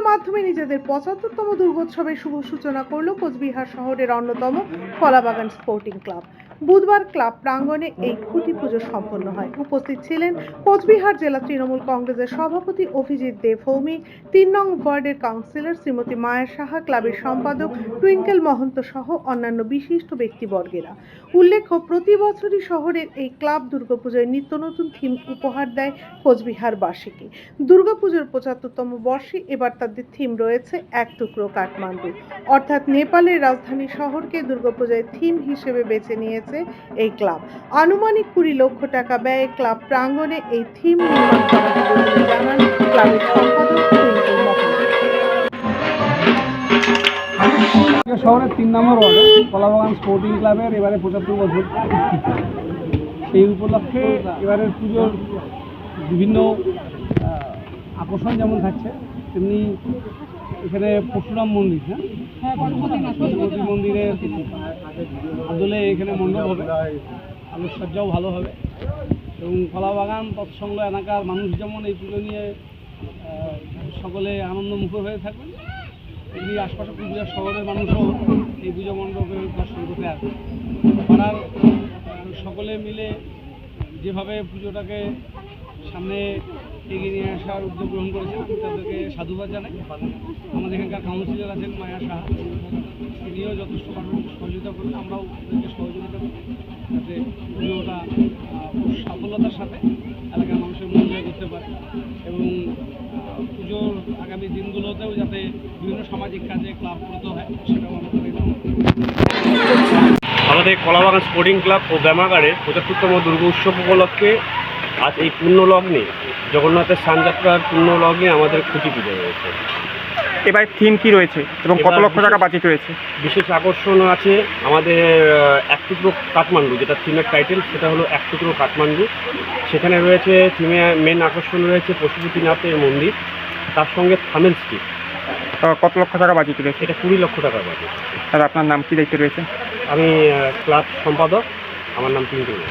মাধ্যমে নিজেদের পঁচাত্তরতম দুর্গোৎসবের শুভ সূচনা করল কোচবিহার শহরের অন্যতম কলাবাগান স্পোর্টিং ক্লাব। বুধবার ক্লাব প্রাঙ্গণে এই খুঁটি পুজো সম্পন্ন হয়। উপস্থিত ছিলেন কোচবিহার জেলা তৃণমূল কংগ্রেসের সভাপতি অভিজিৎ দেব ভৌমিক তিন নং ওয়ার্ডের কাউন্সিলর শ্রীমতী মায়া সাহা, ক্লাবের সম্পাদক টুইঙ্কেল মহন্ত সহ অন্যান্য বিশিষ্ট ব্যক্তিবর্গেরা। উল্লেখ্য, প্রতি বছরই শহরের এই ক্লাব দুর্গাপুজোয় নিত্য নতুন থিম উপহার দেয় কোচবিহারবাসীকে। দুর্গাপুজোর পঁচাত্তরতম বর্ষে এবার তাদের থিম রয়েছে এক টুকরো কাঠমান্ডু। অর্থাৎ নেপালের রাজধানী শহরকে দুর্গাপূজায় থিম হিসেবে বেছে নিয়েছে এই ক্লাব আনুমানিক কুড়ি লক্ষ টাকা ব্যয়ে ক্লাব প্রাঙ্গণে এই থিম নির্মাণ করা হবে বলে জানান ক্লাবের সম্পাদক শহরের তিন নম্বর ওয়ার্ডে কলাবাগান স্পোর্টিং ক্লাবের এবারে পঁচাত্তর বছর। সেই উপলক্ষে এবারের পুজোর বিভিন্ন আকর্ষণ যেমন থাকছে, তেমনি এখানে পরশুরাম মন্দির হ্যাঁ? পশুপতি মন্দিরের আদলে এখানে মণ্ডপ হবে। আলোকসজ্জাও ভালো হবে। এবং কলাবাগান, তৎসঙ্গ, এলাকার মানুষ যেমন এই পুজো নিয়ে সকলে আনন্দমুখর হয়ে থাকবেন এমনি আশপাশে পুজো শহরের মানুষও এই পুজো মণ্ডপে দর্শন করতে আসবে পাড়ার সকলে মিলে যেভাবে পুজোটাকে সামনে এগিয়ে নিয়ে আসার উদ্যোগ গ্রহণ করেছেন। আমি তাদেরকে সাধুবাদ জানাই। আমাদের এখানকার কাউন্সিলর আছেন মায়া সাহা। তিনিও যথেষ্ট সহযোগিতা করবেন। আমরাও তাদেরকে সহযোগিতা করি। যাতে পুজোটা সাফল্যতার সাথে এলাকার মানুষের মন জয় করতে পারে। এবং পুজোর আগামী দিনগুলোতেও যাতে বিভিন্ন সামাজিক কাজে ক্লাব করতে হয়, সেটাও আমাদের কলাবাগান স্পোর্টিং ক্লাব ও ব্যায়ামাগারে পঁচাত্তরতম দুর্গা উৎসব উপলক্ষে আজ এই পূর্ণ লগ্নে জগন্নাথের সানযাত্রার পূর্ণ লগ্নে আমাদের খুঁটি পুজো রয়েছে এবার থিম কি রয়েছে এবং কত লক্ষ টাকা বাজেট রয়েছে? বিশেষ আকর্ষণ আছে আমাদের এক টুকরো কাঠমান্ডু যেটা থিমের টাইটেল সেটা হলো এক টুকরো কাঠমান্ডু। সেখানে রয়েছে থিমে মেন আকর্ষণ রয়েছে পশুপতিনাথের মন্দির তার সঙ্গে থামেল স্ট্রিট কত লক্ষ টাকা বাজেট রয়েছে? এটা কুড়ি লক্ষ টাকা বাজে আর আপনার নাম কি দায়িত্ব রয়েছে? আমি ক্লাব সম্পাদক আমার নাম পিন্টু রায়।